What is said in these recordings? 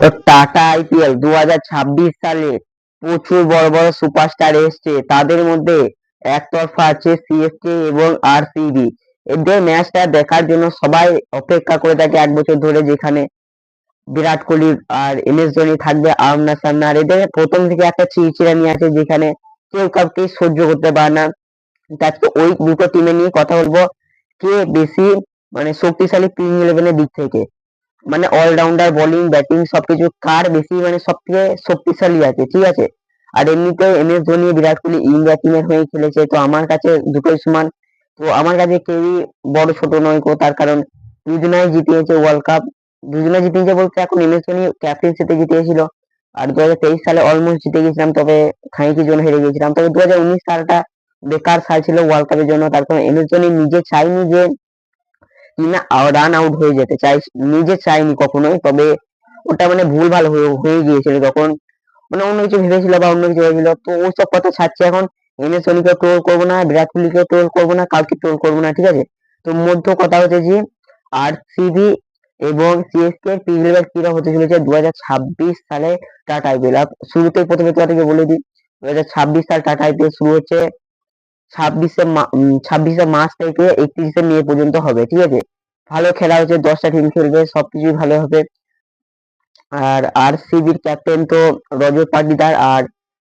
তো tata IPL দু হাজার ছাব্বিশ সালে প্রচুর বড় বড় সুপারস্টার এসছে। তাদের মধ্যে একতরফা আছে সিএসকে এবং আরসিবি। এদের ম্যাচটা দেখার জন্য সবাই অপেক্ষা করে থাকে এক বছর ধরে যেখানে বিরাট কোহলি আর এম এস ধোনি থাকবে আমনা সামনা। আর এদের প্রথম থেকে একটা চিরচিরানি আছে যেখানে কেউ কাউকে সহ্য করতে পারে না। আজকে ওই দুটো টিমে নিয়ে কথা বলব। কে বেশি মানে শক্তিশালী প্লেইং ইলেভেনের দিক থেকে? মানে অলরাউন্ডার বোলিং ব্যাটিং সবকিছু কার বেশি মানে সব থেকে শক্তিশালী আছে, ঠিক আছে? আর এমনিতে M S Dhoni Virat Kohli India টিমের হয়ে খেলেছে, তো আমার কাছে দুটোই সমান। তো আমার কাছে কেউই বড় ছোট নয় কো তার কারণ দুজনাই জিতিয়েছে ওয়ার্ল্ড কাপ দুজনে জিতিয়েছে বলতে এখন এম এস ধোনি ক্যাপ্টেন্সিতে জিতিয়েছিল। আর দু হাজার তেইশ সালে অলমোস্ট জিতে গেছিলাম, তবে খানিকি জন হেরে গেছিলাম। তবে দু হাজার উনিশ সালটা বেকার সাল ছিল ওয়ার্ল্ড কাপের জন্য, তার কারণ এম এস ধোনি নিজে চাইনি যে কিনা রান আউট হয়ে যেতে চাই নিজে চাইনি কখনোই, তবে ওটা মানে ভুল ভালো হয়ে গিয়েছিল তখন মানে অন্য কিছু ভেবেছিল বা অন্য কিছু ভেবেছিল। তো ওইসব কথা ছাড়ছে এখন। এম এস ধোনিকে ট্রোল করব না, বিরাট কোহলিকে ট্রোল করব না, কাউকে ট্রোল করব না, ঠিক আছে? তো মধ্য কথা হচ্ছে যে আর সিবি এবং সিএসকে এর পিরিয়ড কিরা হতে চলেছে দু হাজার ছাব্বিশ সালে টাটা আইপিএল শুরুতে প্রথমে তোমাদেরকে বলে দিই দু হাজার ছাব্বিশ সাল টাটা আইপিএল শুরু হচ্ছে ছাব্বিশে ছাব্বিশে মার্চ থেকে একত্রিশে মে পর্যন্ত হবে, ঠিক আছে? ভালো খেলা হচ্ছে, দশটা টিম খেলবে, সবকিছুই ভালো হবে। আর আর সিবির ক্যাপ্টেন তো রজত পাটিদার আর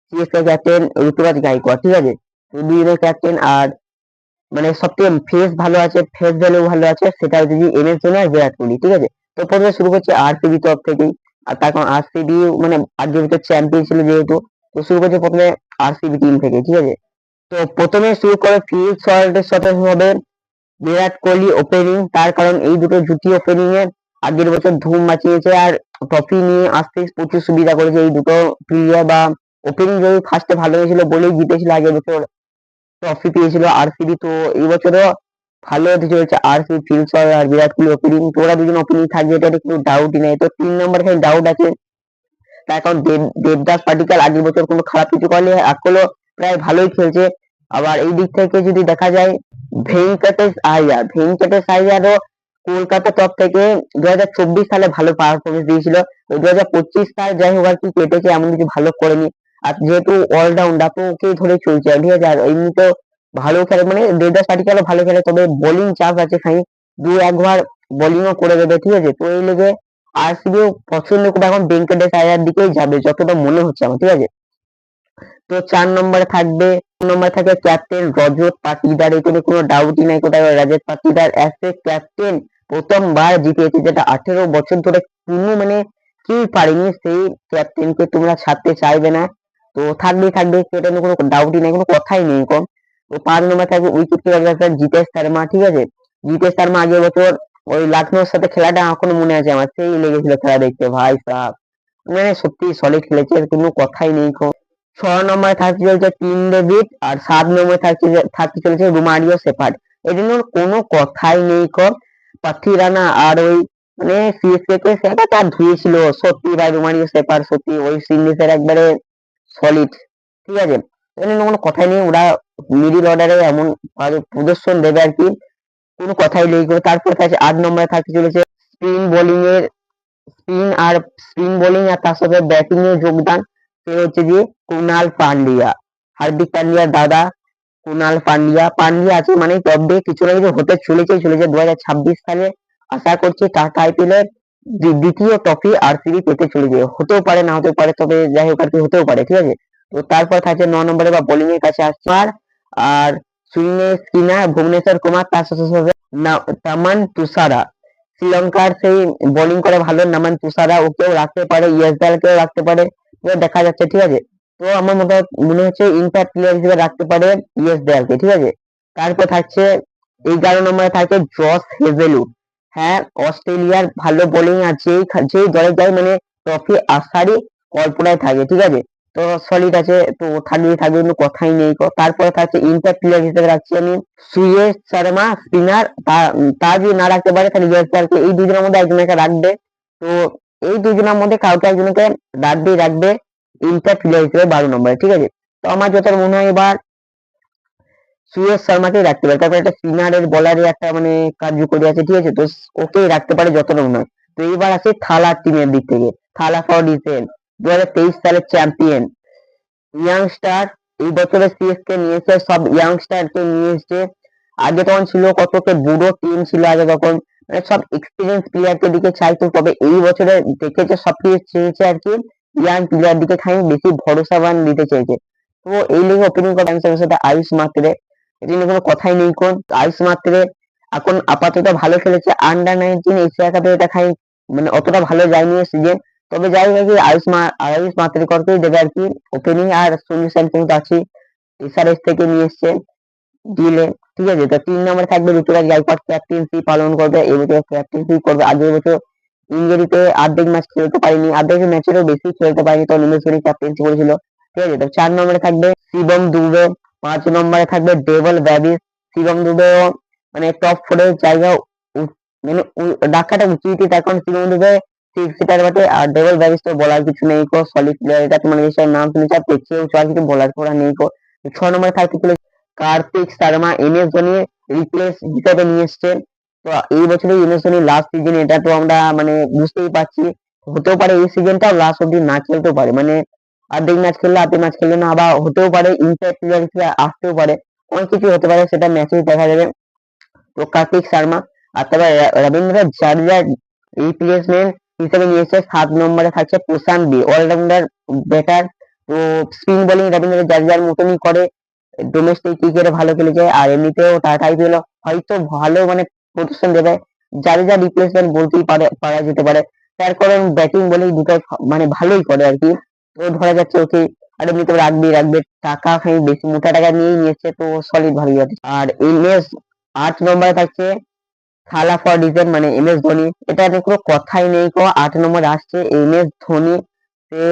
সিএসকে ক্যাপ্টেন ঋতুরাজ গাইকোয়াড়, ঠিক আছে? দুজনের ক্যাপ্টেন আর মানে সবথেকে ফেস ভালো আছে ফেস ভ্যালু ভালো আছে, সেটা হচ্ছে এম এস ধোনি আর বিরাট কোহলি, ঠিক আছে? তো প্রথমে শুরু করছে আরসিবি তরফ থেকেই, আর তার কারণ আরসিবি মানে আজকের ভিতর চ্যাম্পিয়ন ছিল যেহেতু, তো শুরু করছে প্রথমে আরসিবি টিম থেকে, ঠিক আছে? তো প্রথমে শুরু করে ফিল সল্টের সাথে হবে বিরাট কোহলি ওপেনিং তার কারণ এই দুটো জুটি ওপেনিং এ আগের বছর ধুম মাচিয়েছে আর ট্রফি নিয়ে আসতে প্রচুর সুবিধা করেছে এই দুটো প্লেয়ার বা ওপেনিং যদি ফার্স্টে ভালো হয়েছিল বলেই জিতেছিল আগের বছর ট্রফি পেয়েছিল আরসিবি তো এই বছরও ভালো হতে চলেছে আরসিবি ফিলসর আর বিরাট কোহলি ওপেনিং তো ওরা দুজন ওপেনিং থাকবে, এটা কোনো ডাউটই নেই। তো তিন নম্বর খালি ডাউট আছে, তার কারণ দেব- দেবদাস পাটিকাল আগের বছর কোনো খারাপ কিছু করলে এখনও প্রায় ভালোই খেলছে। আবার এই দিক থেকে যদি দেখা যায় ভেঙ্কটেশ আয়ার, ভেঙ্কটেশ আয়ারও কলকাতা টপ থেকে দু হাজার চব্বিশ সালে ভালো পারফরমেন্স দিয়েছিল। দু হাজার পঁচিশ সাল যাই হোক আর কি কেটেছে, এমন কিছু ভালো করেনি। আর যেহেতু অলরাউন্ডার তো ওকে ধরে চলছে। ঠিক আছে, আর এমনি তো ভালো খেলে মানে দেবদাস পাটিকালও ভালো খেলে, তবে বোলিং চাপ আছে খালি দু একবার বোলিংও করে দেবে, ঠিক আছে? তো এই লেগে আরসিবিও পছন্দ করে এখন ভেঙ্কটেশ আয়ার দিকেই যাবে, যতটা মনে হচ্ছে আমার, ঠিক আছে? তো চার নম্বরে থাকবে নম্বরে থাকে ক্যাপ্টেন রজত পাটিদার। এখানে কোনো ডাউটই নাই কোথায় রজত পাটিদার অ্যাজ এ ক্যাপ্টেন প্রথমবার জিতিয়েছে যেটা আঠেরো বছর ধরে কোনো মানে কি পারেনি। সেই ক্যাপ্টেনকে তোমরা ছাড়তে চাইবে না। তো থাকবেই থাকবে, সেটা নিয়ে কোনো ডাউটই নাই, কোনো কথাই নেই কম তো পাঁচ নম্বর থাকবে উইকেট কিপার জিতেশ শর্মা, ঠিক আছে? জিতেশ শর্মা আগের বছর ওই লখনৌর সাথে খেলাটা এখনও মনে আছে আমার। সেই লেগেছিল খেলা দেখতে। ভাই সাহ মানে সত্যি সলিড খেলেছে, কোনো কথাই নেই কো ছ নম্বরে থাকতে চলেছে টিম ডেভিড আর সাত নম্বরে থাকতে থাকতে চলেছে রুমারিও সেপার্ড এই জন্য কোনো কথাই নেই কর পাথি রানা আর ওই মানে সিএসকে কে সেটা তার ধুয়েছিল। সত্যি ভাই, রুমারিও সেপার সত্যি ওই ইন্ডিজের একবারে সলিড ঠিক আছে? এই জন্য কোনো কথাই নেই। ওরা মিডিল অর্ডারে এমন প্রদর্শন দেবে আর কি। কোনো কথাই নেই করে তারপর থাকছে আট নম্বরে থাকতে চলেছে স্পিন বোলিং এর স্পিন আর স্পিন বোলিং আর তার সাথে ব্যাটিং এর যোগদান। সে হচ্ছে যে কুনাল পান্ডিয়া। হার্দিক পান্ডিয়ার দাদা কুনাল পান্ডিয়া। পান্ডিয়া আছে মানে তবে কিছু না কিছু হতে চলেছে চলেছে দু হাজার ছাব্বিশ সালে। আশা করছি টাটা আইপিএল এর দ্বিতীয় ট্রফি আরসিবি পেতে চলেছে। হতেও পারে, না হতেও পারে, তবে যাই হোক আর কি, হতেও পারে, ঠিক আছে? তো তারপর থাকছে ন নম্বরে বা বোলিং এর কাছে আসছে আর আর সুইনে স্কিনার ভুবনেশ্বর কুমার, তার সাথে সাথে তামান তুষারা। শ্রীলঙ্কার সেই বোলিং করে ভালো নামান তুষারা, ওকেও রাখতে পারে ইয়েসদালকেও রাখতে পারে। দেখা যাচ্ছে, ঠিক আছে? তো আমার মনে মনে হচ্ছে ইম্প্যাক্ট প্লেয়ার হিসেবে রাখতে পারে ইয়েস দেয়ালকে ঠিক আছে? তারপর থাকছে এগারো নম্বরে থাকছে জস হেজেলুড হ্যাঁ অস্ট্রেলিয়ার ভালো বোলিং আর যেই যেই দলে যায় মানে ট্রফি আসারই কল্পনায় থাকে, ঠিক আছে? তো সলিড আছে, তো থাকবে থাকবে, কোনো কথাই নেই। তারপরে থাকছে ইন্টার প্লেয়ার হিসেবে রাখছি আমি সুয়েশ শর্মা স্পিনার তা যদি না রাখতে পারে, তাহলে ইয়েস এই দুজনের মধ্যে একজনকে রাখবে। তো এই দুজনের মধ্যে কাউকে একজনকে রাখবেই রাখবে ইম্প্যাক্ট প্লেয়ার হিসেবে বারো নম্বরে, ঠিক আছে? তো আমার যত মনে হয় এবার সুয়েশ শর্মাকেই রাখতে পারে, তারপরে একটা স্পিনারের বলারের একটা মানে কার্যকরী আছে, ঠিক আছে? তো ওকেই রাখতে পারে যতটা মনে হয়। তো এইবার আছে থালা টিমের দিক থেকে, থালা ফর রিসেল দু হাজার তেইশ সালের চ্যাম্পিয়ন ইয়াংস্টার এই বছরে সিএসকে নিয়েছে সব ইয়াংস্টারকে নিয়ে এসছে। আগে তখন ছিল কতকে বুড়ো টিম ছিল আগে তখন মানে সব এক্সপিরিয়েন্স প্লেয়ারকে দিকে চাইতো তবে এই বছরে দেখেছে সবকিছু চেয়েছে আর কি, ইয়াং প্লেয়ার দিকে খাই বেশি ভরসাবান দিতে চেয়েছে। তো এই লিগে ওপেনিং করে আনছে সাথে আয়ুষ মাত্রে। এটা নিয়ে কোনো কথাই নেই কোন। আয়ুষ মাত্রে এখন আপাতত ভালো খেলেছে। আন্ডার নাইনটিন এশিয়া কাপে এটা খাই মানে অতটা ভালো যায়নি সিজন তবে যাই হোক, আয়ুষ আয়ুষ মাত্রিকরকেই দেবে আর কি। ওপেনিং আর সুনীল সেন তো আছি এসআরএস থেকে নিয়ে এসছে। ডিলে ঠিক আছে? তো তিন নম্বরে থাকবে ঋতুরাজ গাইকোয়াড়। ক্যাপ্টেন্সি পালন করবে এবছর ক্যাপ্টেন্সি করবে। আগের বছর ইঞ্জুরিতে অর্ধেক ম্যাচ খেলতে পারিনি। অর্ধেক ম্যাচেরও বেশি খেলতে পারিনি, তো নিমেশ ধোনি ক্যাপ্টেন্সি করেছিল। ঠিক আছে? তো চার নম্বরে থাকবে শিবম দুবে, পাঁচ নম্বরে থাকবে ডেভেল ব্যাবিস শিবম দুবে মানে টপ ফোরের জায়গা মানে ডাকাটা উচিত এখন শিবম দুবে সিক্স সিটার আর ডেভেল ব্যাবিস তো বলার কিছু নেই কো সলিড প্লেয়ার এটা তোমার নাম শুনেছি, আর পেছিয়েও বলার নেই কো। ছ নম্বরে থাকতে Kartik Sharma, M S Dhoni replace হিসেবে নিয়ে এসছে। তো এই বছরে M S Dhoni last season এটা তো আমরা মানে বুঝতেই পারছি। হতেও পারে এই সিজনটাও লাস্ট অব্দি না খেলতেও পারে। মানে অর্ধেক ম্যাচ খেললে অর্ধেক ম্যাচ খেললে না, আবার হতেও পারে ইম্প্যাক্ট প্লেয়ার হিসেবে আসতেও পারে। অনেক কিছু হতে পারে, সেটা ম্যাচেই দেখা যাবে। তো কার্তিক শর্মা আর তবে রা- রবীন্দ্র জাডেজা রিপ্লেসমেন্ট হিসেবে নিয়ে এসেছে। সাত নম্বরে থাকছে প্রশান্ত বি অলরাউন্ডার ব্যাটার তো স্পিন বোলিং রবীন্দ্র জাডেজার মতনই করে। ডোমেস্টিক ক্রিকেটে ভালো খেলেছে আর এমনিতেও টাটা আইপিএল হয়তো ভালো মানে প্রদর্শন দেবে জাডেজা রিপ্লেসমেন্ট বলতেই পারে, পারা যেতে পারে। তার কারণ ব্যাটিং বোলিং দুটো মানে ভালোই করে আর কি। তো ধরা যাচ্ছে ওকে আর এমনিতে রাখবে রাখবে। টাকা খাই বেশি, মোটা টাকা নিয়েই নিয়েছে, তো সলিড ভালোই আছে। আর এম এস আট নম্বরে থাকছে, খালা ফর ডিজেন মানে এম এস ধোনি। এটা কোনো কথাই নেই কো আট নম্বর আসছে, এম এস ধোনি। সে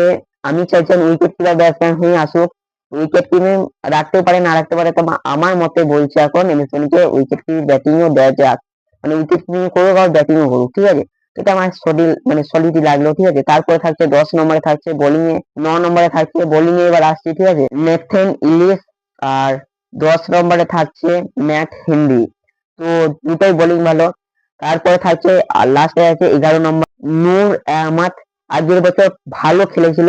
আমি চাইছেন উইকেট কিপার ব্যাটসম্যান হয়ে আসুক। উইকেট কিনে রাখতেও পারে, না রাখতে পারে, তবে আমার মতে বলছে এখন এম এস ধোনিকে উইকেট কি ব্যাটিংও দেওয়া যাক। মানে উইকেট কিপিং করুক আর ব্যাটিংও করুক, ঠিক আছে? এটা আমার সলিড মানে সলিডই লাগল, ঠিক আছে? তারপরে থাকছে দশ নম্বরে থাকছে বোলিং এ, ন নম্বরে থাকছে বোলিং এ এবার আসছে, ঠিক আছে? নেথেন ইলিশ আর দশ নম্বরে থাকছে ম্যাট হিন্দি তো দুটোই বোলিং ভালো। তারপরে থাকছে লাস্টে আছে এগারো নম্বর, নূর আহমদ। আগের বছর ভালো খেলেছিল।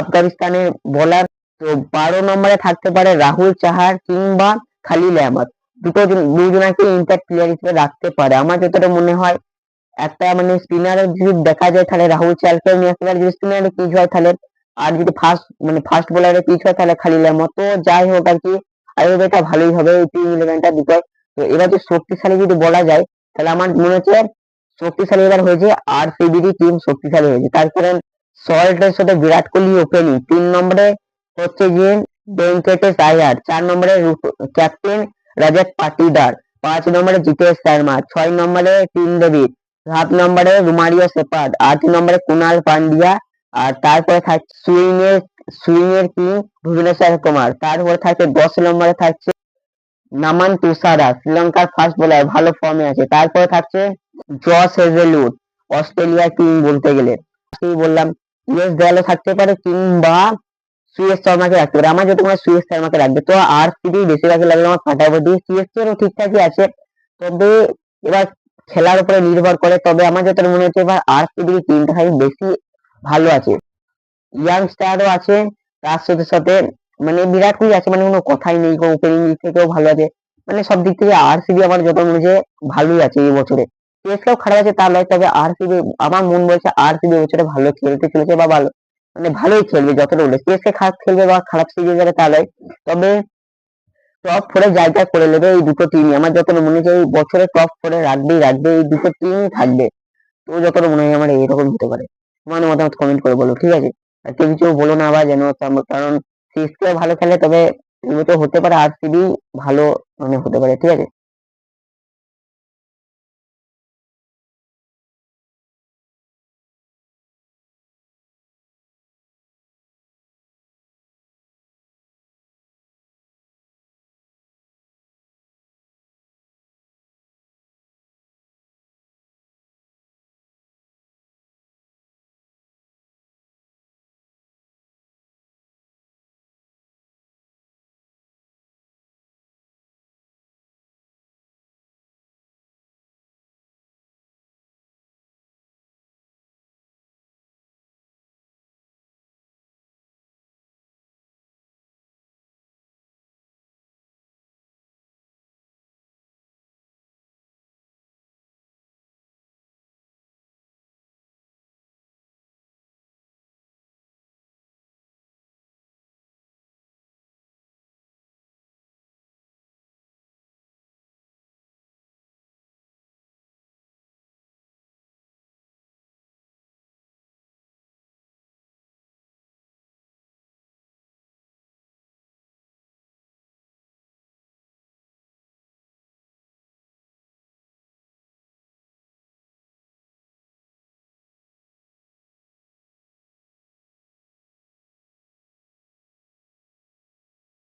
আফগানিস্তানের বোলার তো বারো নম্বরে থাকতে পারে রাহুল চাহার কিংবা খালিল আহমদ। দুটো জন- দুজনাকে ইম্প্যাক্ট প্লেয়ার হিসেবে রাখতে পারে। আমার যতটা মনে হয়, একটা মানে স্পিনারের যদি দেখা যায় তাহলে রাহুল চালকে নিয়ে আসতে পারে যদি স্পিনারে পিচ হয় তাহলে, আর যদি ফার্স্ট মানে ফার্স্ট বোলারে পিচ হয় তাহলে খালিল আহমদ। তো যাই হোক আর কি আর এটা ভালোই হবে এই টিম ইলেভেনটা দুটোই তো এবার যে শক্তিশালী যদি বলা যায়, তাহলে আমার মনে হচ্ছে শক্তিশালী এবার হয়েছে আর সিবিডি টিম শক্তিশালী হয়েছে। তার কারণ সল্টের সাথে বিরাট কোহলি ওপেনিং তিন নম্বরে হচ্ছে যে ভেঙ্কটেশ আয়ার চার নম্বরে ক্যাপ্টেন রজত পাটিদার, পাঁচ নম্বরে জিতেশ শর্মা, ছয় নম্বরে ডেভিড, সাত নম্বরে রুমারিও সেপার্ড আট নম্বরে কুনাল পান্ডিয়া আর তারপরে থাকছে সুইং এর সুইং এর কিং ভুবনেশ্বর কুমার। তারপরে থাকছে দশ নম্বরে থাকছে নামান তুষারা, শ্রীলঙ্কার ফার্স্ট বোলার ভালো ফর্মে আছে। তারপরে থাকছে জস হেজেলউড অস্ট্রেলিয়া কিং বলতে গেলে। বললাম ইউএস দেয়ালে থাকতে পারে কিংবা সুয়েশ শর্মাকে রাখতে পারে। আমার যত হয় সুয়েশ শর্মাকে রাখবে। তো আর সিবি বেশি রাখে লাগলে আমার ফাটাফাটি সিএসকে এরও ঠিকঠাকই আছে। তবে এবার খেলার উপরে নির্ভর করে। তবে আমার যতটা মনে হচ্ছে এবার আর সিবির টিমটা বেশি ভালো আছে। ইয়াংস্টারও আছে। তার সাথে সাথে মানে বিরাট কোহলি আছে মানে কোনো কথাই নেই, কোনো ওপেনিং দিক থেকেও ভালো আছে। মানে সব দিক থেকে আরসিবি আমার যত মনে হচ্ছে ভালোই আছে এই বছরে। সিএসকেও খারাপ আছে তা নয়, তবে আরসিবি আমার মন বলছে আরসিবি বছরে ভালো খেলতে চলেছে বা ভালো। মানে ভালোই খেলবে, যতটা হলে সিএসকে খারাপ খেলবে বা খারাপ সিরিজ যাবে তা নয়। তবে টপ ফোরে জায়গা করে নেবে এই দুটো টিমই আমার যতটা মনে হচ্ছে এই বছরে টপ ফোরে রাখবেই রাখবে এই দুটো টিমই থাকবে। তো যতটা মনে হয় আমার এরকম হতে পারে। তোমার মতামত কমেন্ট করে বলো, ঠিক আছে? আর কেউ কিছু বলো না আবার যেন কারণ সিএসকে ভালো খেলে তবে এবছর হতে পারে আরসিবি ভালো মানে হতে পারে, ঠিক আছে?